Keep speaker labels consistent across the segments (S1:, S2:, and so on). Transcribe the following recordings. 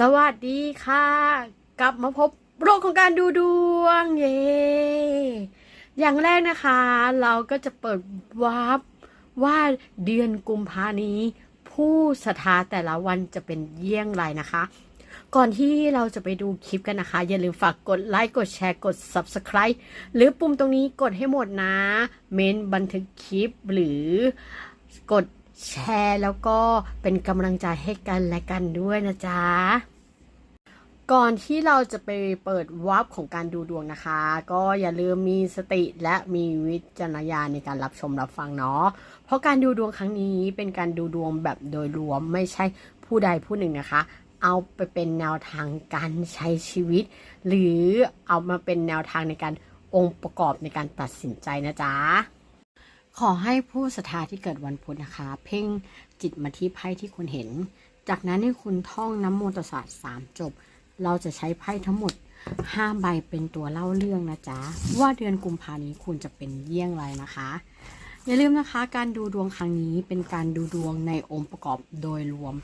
S1: สวัสดีค่ะ กลับมาพบโลกของการดูดวง เย้อย่างแรกนะคะ เราก็จะเปิดวาร์ปว่าเดือนกุมภานี้ ผู้ศรัทธาแต่ละวันจะเป็นเยี่ยงไรนะคะ ก่อนที่เราจะไปดูคลิปกันนะคะ อย่าลืมฝากกดไลค์กดแชร์กด Subscribe หรือปุ่มตรงนี้กดให้หมดนะ เมนบันทึกคลิปหรือกด แชร์แล้วก็เป็นกำลังใจให้กันและกันด้วยนะจ๊ะ ก่อนที่เราจะไปเปิดวับของการดูดวงนะคะ ก็อย่าลืมมีสติและมีวิจารณญาณในการรับชมรับฟังเนาะ เพราะการดูดวงครั้งนี้เป็นการดูดวงแบบโดยรวมไม่ใช่ผู้ใดผู้หนึ่งนะคะเอาไปเป็นแนวทางการใช้ชีวิต หรือเอามาเป็นแนวทางในการองค์ประกอบในการตัดสินใจนะจ๊ะ ขอให้ผู้ศรัทธาที่เกิดวันพุธนะคะ เพ่งจิตมาที่ไพ่ที่คุณเห็น จากนั้นให้คุณท่องน้ำโมตศาสสะสามจบ เราจะใช้ไพ่ทั้งหมด5ใบเป็นตัวเล่าเรื่องนะจ๊ะ ว่าเดือนกุมภานี้คุณจะเป็นเยี่ยงไรนะคะ อย่าลืมนะคะ การดูดวงครั้งนี้เป็นการดูดวงในองค์ประกอบโดยรวม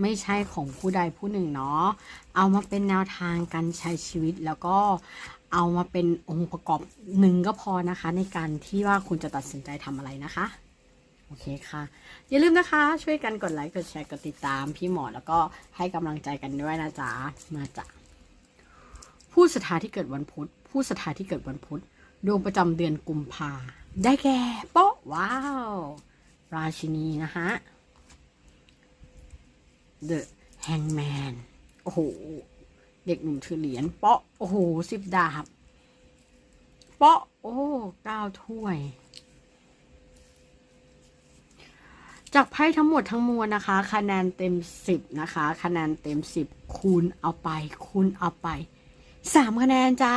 S1: ไม่ใช่ของผู้ใดผู้หนึ่งเนาะเอามาเป็นแนวทางการใช้ชีวิตแล้วก็ เอามาเป็นองค์ประกอบหนึ่งก็พอนะคะ ในการที่ว่าคุณจะตัดสินใจทำอะไรนะคะ โอเคค่ะ อย่าลืมนะคะ ช่วยกันกดไลค์ กดแชร์ กดติดตามพี่หมอแล้วก็ให้กำลังใจกันด้วยนะจ๊ะ มาจ้ะผู้ศรัทธาที่เกิดวันพุธ ผู้ศรัทธาที่เกิดวันพุธ ดวงประจำเดือนกุมภาได้แก่โป๊ะว้าว ราชินีนะฮะ The Hangman โอ้โห เด็กหนุ่มถือเหรียญเปาะโอ้โหสิบดาบเปาะโอ้เก้าถ้วย จากไพ่ทั้งหมดทั้งมวลนะคะ คะแนนเต็มสิบนะคะ คะแนนเต็มสิบคูณเอาไป คูณเอาไปสามคะแนนจ้า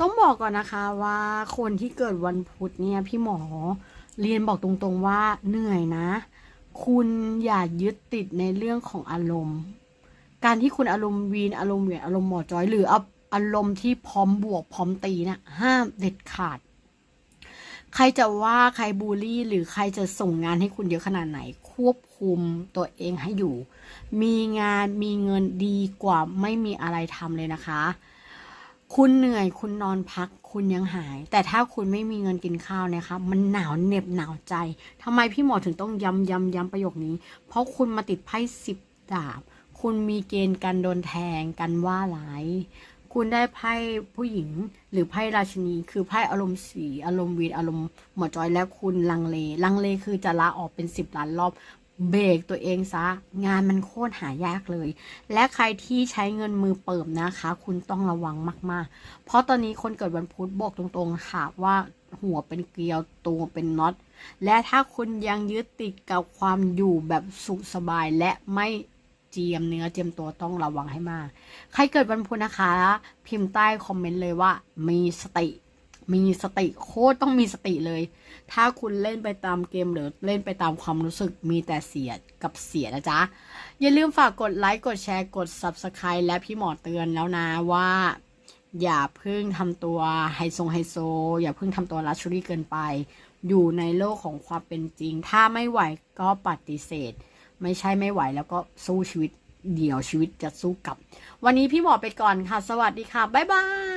S1: ต้องบอกก่อนนะคะว่าคนที่เกิดวันพุธเนี่ยพี่หมอเรียนบอกตรงๆว่าเหนื่อยนะ คุณอย่ายึดติดในเรื่องของอารมณ์ การที่คุณอารมณ์วีนอารมณ์เหวี่ยงอารมณ์หมอจอย หรืออารมณ์ที่พร้อมบวกพร้อมตีนะห้ามเด็ดขาด ใครจะว่าใครบูลลี่ หรือใครจะส่งงานให้คุณเยอะขนาดไหน ควบคุมตัวเองให้อยู่ มีงานมีเงินดีกว่าไม่มีอะไรทำเลยนะคะ คุณเหนื่อยคุณนอนพักคุณยังหาย แต่ถ้าคุณไม่มีเงินกินข้าวนี่ยคะมันหนาวเหน็บหนาวใจทำไมพี่หมอถึงต้องย้ำย้ำย้ำประโยคนี้ เพราะคุณมาติดไพ่สิบดาบ คุณมีเกณฑ์การโดนแทงกันว่าร้าย คุณได้ไพ่ผู้หญิงหรือไพ่ราชินี คือไพ่อารมณ์สีอารมณ์วีนอารมณ์หมอจอยแล้วคุณลังเล ลังเลคือจะลาออกเป็นสิบล้านรอบเบรกตัวเองซะ งานมันโคตรหายากเลย และใครที่ใช้เงินมือเปิบนะคะ คุณต้องระวังมาก ๆ เพราะตอนนี้คนเกิดวันพุธบอกตรงๆค่ะว่าหัวเป็นเกลียวตัวเป็นน็อต และถ้าคุณยังยึดติดกับความอยู่แบบสุขสบายและไม่ เจียมเนื้อเจียมตัวต้องระวังให้มาก ใครเกิดวันพุธนะคะ พิมพ์ใต้คอมเมนต์เลยว่า มีสติ มีสติโคตรต้องมีสติเลย ถ้าคุณเล่นไปตามเกมหรือเล่นไปตามความรู้สึกมีแต่เสียกับเสียนะจ๊ะ อย่าลืมฝากกดไลค์กดแชร์กด Subscribe และพี่หมอเตือนแล้วนะว่าอย่าเพิ่งทำตัวไฮโซไฮโซ อย่าเพิ่งทำตัวลักชัวรี่เกินไป อยู่ในโลกของความเป็นจริง ถ้าไม่ไหวก็ปฏิเสธ ไม่ใช่ไม่ไหวแล้วก็สู้ชีวิตเดี๋ยวชีวิตจะสู้กลับ วันนี้พี่หมอไปก่อนค่ะ สวัสดีค่ะ บ๊ายบาย